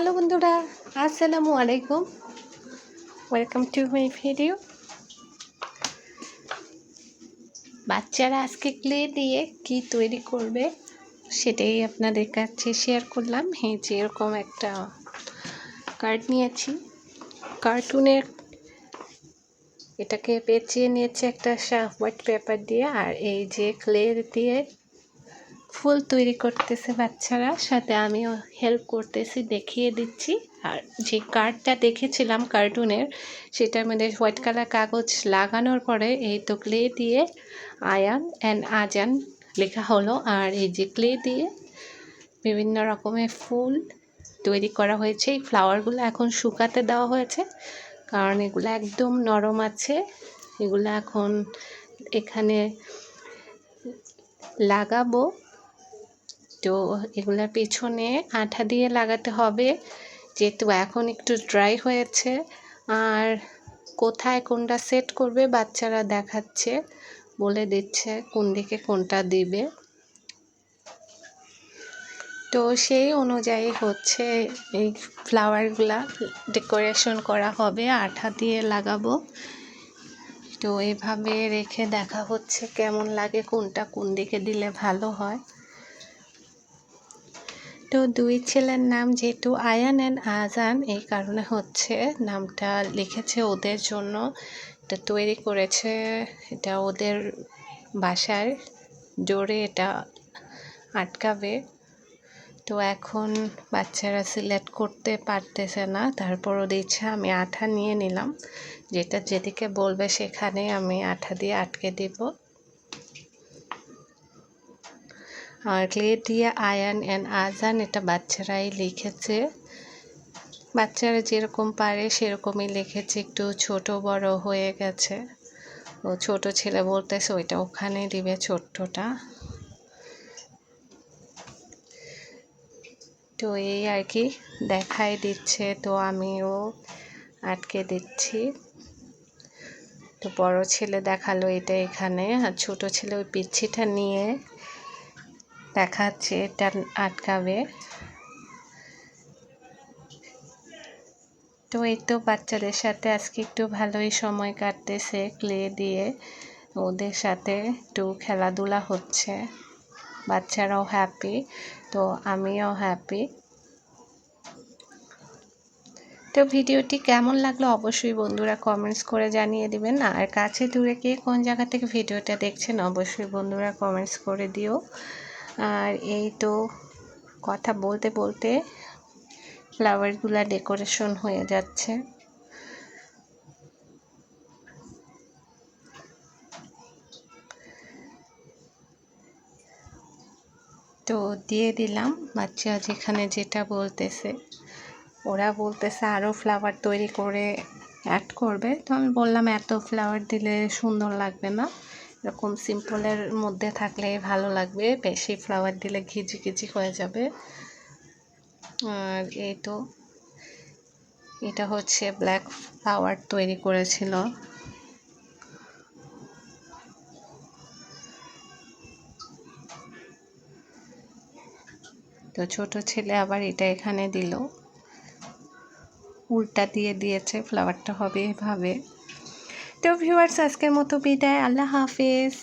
Hello বন্ধুরা, আসসালামু আলাইকুম। ওয়েলকাম টু মাই ভিডিও বাচ্চারা আজকে ক্লে দিয়ে কি তৈরি করবে সেটাই আপনাদের কাছে শেয়ার করলাম। হ্যাঁ যে এরকম একটা কার্ড নিয়েছি। কার্টুনের এটাকে পেঁচিয়ে নিয়েছে একটা হোয়াইট পেপার দিয়ে। আর এই যে ক্লে দিয়ে ফুল তৈরি করতেছে বাচ্চারা, সাথে আমিও হেল্প করতেছি, দেখিয়ে দিচ্ছি। আর যে কার্ডটা দেখেছিলাম কার্টুনের সেটার মধ্যে হোয়াইট কালার কাগজ লাগানোর পরে এই তো ক্লে দিয়ে আয়ান অ্যান্ড আজান লেখা হলো। আর এই যে ক্লে দিয়ে বিভিন্ন রকমের ফুল তৈরি করা হয়েছে। এই ফ্লাওয়ারগুলো এখন শুকাতে দেওয়া হয়েছে, কারণ এগুলো একদম নরম আছে। এগুলো এখন এখানে লাগাবো। তো এগুলোর পেছনে আঠা দিয়ে লাগাতে হবে, যেহেতু এখন একটু ড্রাই হয়েছে। আর কোথায় কোনটা সেট করবে বাচ্চারা দেখাচ্ছে, বলে দিচ্ছে কোন দিকে কোনটা দিবে। তো সেই অনুযায়ী হচ্ছে এই ফ্লাওয়ারগুলা ডেকোরেশন করা হবে, আঠা দিয়ে লাগাবো। তো এভাবে রেখে দেখা হচ্ছে কেমন লাগে, কোনটা কোন দিকে দিলে ভালো হয়। তো দুই ছেলের নাম যেহেতু আয়ান অ্যান্ড আজান, এই কারণে হচ্ছে নামটা লিখেছে ওদের জন্য, এটা তৈরি করেছে এটা ওদের বাসার জোরে এটা আটকাবে। তো এখন বাচ্চারা সিলেক্ট করতে পারতেছে না তারপরও দিচ্ছে আমি আঠা নিয়ে নিলাম। যেটা যেদিকে বলবে সেখানে আমি আঠা দিয়ে আটকে দিব। আর আয়ান অ্যান্ড আজান, এটা বাচ্চারাই লিখেছে। বাচ্চারা যেরকম পারে সেরকমই লিখেছে, একটু ছোট বড় হয়ে গেছে। ও ছোট ছেলে বলতেছে, ওইটা ওখানে দিবে ছোট্টটা। তো এই আর কি, দেখাই দিচ্ছে, তো আমিও আটকে দিচ্ছি। তো বড় ছেলে দেখাল এটা এখানে, আর ছোট ছেলে ওই পিচ্ছিটা নিয়ে দেখাচ্ছে, এটা আটকাবে। তো এই তো বাচ্চাদের সাথে আজকে একটু ভালোই সময় কাটতেছে ক্লে দিয়ে। ওদের সাথে একটু খেলাধুলা হচ্ছে। বাচ্চারাও হ্যাপি তো আমিও হ্যাপি তো ভিডিওটি কেমন লাগল অবশ্যই বন্ধুরা কমেন্টস করে জানিয়ে দিবেন। আর কাছে দূরে কে কোন জায়গা থেকে ভিডিওটা দেখছেন অবশ্যই বন্ধুরা কমেন্টস করে দিও। আর এই তো কথা বলতে বলতে ফ্লাওয়ারগুলা ডেকোরেশন হয়ে যাচ্ছে। তো দিয়ে দিলাম, বাচ্চা যেখানে যেটা বলতেছে। ওরা বলতেছে আরও ফ্লাওয়ার তৈরি করে অ্যাড করবে। তো আমি বললাম এত ফ্লাওয়ার দিলে সুন্দর লাগবে না। এরকম সিম্পলের মধ্যে থাকলে ভালো লাগবে। বেশি ফ্লাওয়ার দিলে ঘিজি ঘিজি হয়ে যাবে। আর এই তো, এটা হচ্ছে ব্ল্যাক ফ্লাওয়ার তৈরি করেছিল। তো ছোট ছেলে আবার এটা এখানে দিল। উল্টা দিয়ে দিয়েছে ফ্লাওয়ারটা হবে এভাবে। তো ভিউয়ার্স আজকের মতো বিদায়। আল্লাহ হাফেজ।